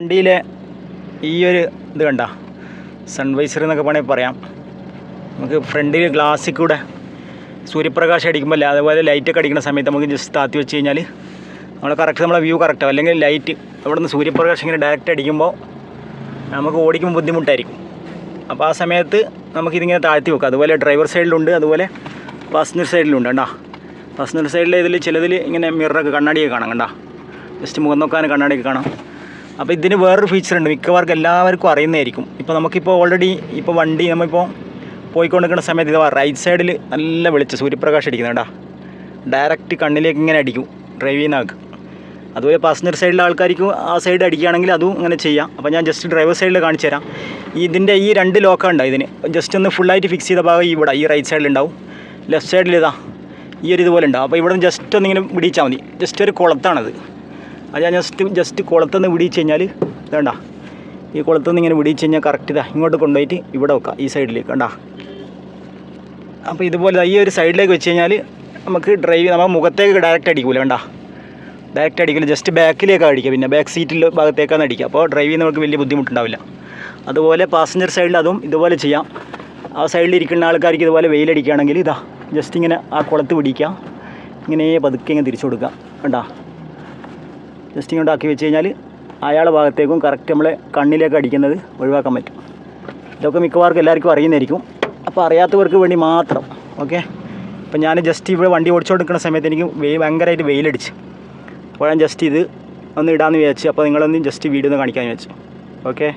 വണ്ടിയിലെ ഈ ഒരു ഇത് കണ്ട? സൺവൈസർ എന്നൊക്കെ വേണമെങ്കിൽ പറയാം. നമുക്ക് ഫ്രണ്ടിൽ ഗ്ലാസ്സിൽ കൂടെ സൂര്യപ്രകാശം അടിക്കുമ്പോൾ അല്ല? അതുപോലെ ലൈറ്റൊക്കെ അടിക്കുന്ന സമയത്ത് നമുക്ക് ജസ്റ്റ് താത്തി വെച്ച് കഴിഞ്ഞാൽ നമ്മൾ കറക്റ്റ് നമ്മളെ വ്യൂ കറക്റ്റാവും അല്ലെങ്കിൽ ലൈറ്റ് അവിടെ നിന്ന് സൂര്യപ്രകാശം ഇങ്ങനെ ഡയറക്റ്റ് അടിക്കുമ്പോൾ നമുക്ക് ഓടിക്കുമ്പോൾ ബുദ്ധിമുട്ടായിരിക്കും. അപ്പോൾ ആ സമയത്ത് നമുക്കിതിങ്ങനെ താഴ്ത്തി വെക്കാം. അതുപോലെ ഡ്രൈവർ സൈഡിലുണ്ട് അതുപോലെ പാസഞ്ചർ സൈഡിലുണ്ട് കണ്ടാ? പാസഞ്ചർ സൈഡിൽ ഇതിൽ ചിലതിൽ ഇങ്ങനെ മിററൊക്കെ കണ്ണാടിയൊക്കെ കാണാം കണ്ടാ? ജസ്റ്റ് മുഖം നോക്കാൻ കണ്ണാടിയൊക്കെ കാണാം. അപ്പോൾ ഇതിന് വേറൊരു ഫീച്ചർ ഉണ്ട്. മിക്കവാർക്കും എല്ലാവർക്കും അറിയുന്നതായിരിക്കും. ഇപ്പോൾ നമുക്കിപ്പോൾ ഓൾറെഡി ഇപ്പോൾ വണ്ടി നമ്മളിപ്പോൾ പോയിക്കൊണ്ടിരിക്കുന്ന സമയത്ത് ഇതാ റൈറ്റ് സൈഡിൽ നല്ല വെളിച്ചം സൂര്യപ്രകാശം അടിക്കുന്നുണ്ടാ ഡയറക്റ്റ് കണ്ണിലേക്ക് ഇങ്ങനെ അടിക്കും ഡ്രൈവ് ചെയ്യുന്ന ആൾക്ക്. അതുപോലെ പാസഞ്ചർ സൈഡിലെ ആൾക്കാർക്ക് ആ സൈഡ് അടിക്കുകയാണെങ്കിൽ അതും അങ്ങനെ ചെയ്യാം. അപ്പോൾ ഞാൻ ജസ്റ്റ് ഡ്രൈവർ സൈഡിൽ കാണിച്ചു തരാം. ഇതിന്റെ ഈ രണ്ട് ലോക്കാണ് ഇതിന്. ജസ്റ്റ് ഒന്ന് ഫുള്ളായിട്ട് ഫിക്സ് ചെയ്ത ഭാഗം ഇവിടെ ഈ റൈറ്റ് സൈഡിലുണ്ടാവും ലെഫ്റ്റ് സൈഡിൽ ഇതാ ഈ ഒരു ഇതുപോലെ ഉണ്ടാവും. അപ്പോൾ ഇവിടെ ജസ്റ്റ് ഒന്നിങ്ങനെ പിടിച്ചാൽ മതി. ജസ്റ്റ് ഒരു കുളത്താണത്. അത് ഞാൻ ജസ്റ്റ് ജസ്റ്റ് കുളത്തുനിന്ന് വിടിച്ച് കഴിഞ്ഞാൽ വേണ്ട ഈ കുളത്തുനിന്ന് ഇങ്ങനെ വിടിച്ച് കഴിഞ്ഞാൽ കറക്റ്റ് ഇതാ. ഇങ്ങോട്ട് കൊണ്ടുപോയിട്ട് ഇവിടെ വെക്കാം ഈ സൈഡിലേക്ക് കണ്ടാ? അപ്പോൾ ഇതുപോലെ ഈ ഒരു സൈഡിലേക്ക് വെച്ച് കഴിഞ്ഞാൽ നമുക്ക് ഡ്രൈവ് നമ്മൾ മുഖത്തേക്ക് ഡയറക്റ്റ് അടിക്കൂല വേണ്ട ഡയറക്റ്റ് അടിക്കില്ല ജസ്റ്റ് ബാക്കിലേക്കാണ് അടിക്കുക പിന്നെ ബാക്ക് സീറ്റിൽ ഭാഗത്തേക്കാണ് അടിക്കുക അപ്പോൾ ഡ്രൈവ് ചെയ്യുന്ന നമുക്ക് വലിയ ബുദ്ധിമുട്ടുണ്ടാവില്ല. അതുപോലെ പാസഞ്ചർ സൈഡിൽ അതും ഇതുപോലെ ചെയ്യാം. ആ സൈഡിൽ ഇരിക്കുന്ന ആൾക്കാർക്ക് ഇതുപോലെ വെയിലടിക്കുകയാണെങ്കിൽ ഇതാ ജസ്റ്റ് ഇങ്ങനെ ആ കുളത്ത് പിടിക്കുക ഇങ്ങനെ പതുക്കെ ഇങ്ങനെ തിരിച്ചു കൊടുക്കുക കണ്ടാ? ജസ്റ്റ് ഇങ്ങോട്ട് ആക്കി വെച്ച് കഴിഞ്ഞാൽ അയാളെ ഭാഗത്തേക്കും കറക്റ്റ് നമ്മളെ കണ്ണിലേക്ക് അടിക്കുന്നത് ഒഴിവാക്കാൻ പറ്റും. ഇതൊക്കെ മിക്കവാർക്കും എല്ലാവർക്കും അറിയുന്നതായിരിക്കും. അപ്പോൾ അറിയാത്തവർക്ക് വേണ്ടി മാത്രം ഓക്കെ അപ്പോൾ ഞാൻ ജസ്റ്റ് ഇവിടെ വണ്ടി ഓടിച്ചുകൊണ്ടിരിക്കുന്ന സമയത്ത് എനിക്ക് വെയിൽ ഭയങ്കരമായിട്ട് വെയിലടിച്ച്. അപ്പോൾ ഞാൻ ജസ്റ്റ് ഇത് ഒന്ന് ഇടാമെന്ന് വിചാരിച്ചു അപ്പോൾ നിങ്ങളൊന്ന് ജസ്റ്റ് വീഡിയോ ഒന്ന് കാണിക്കാമെന്ന് വിചാരിച്ചു ഓക്കെ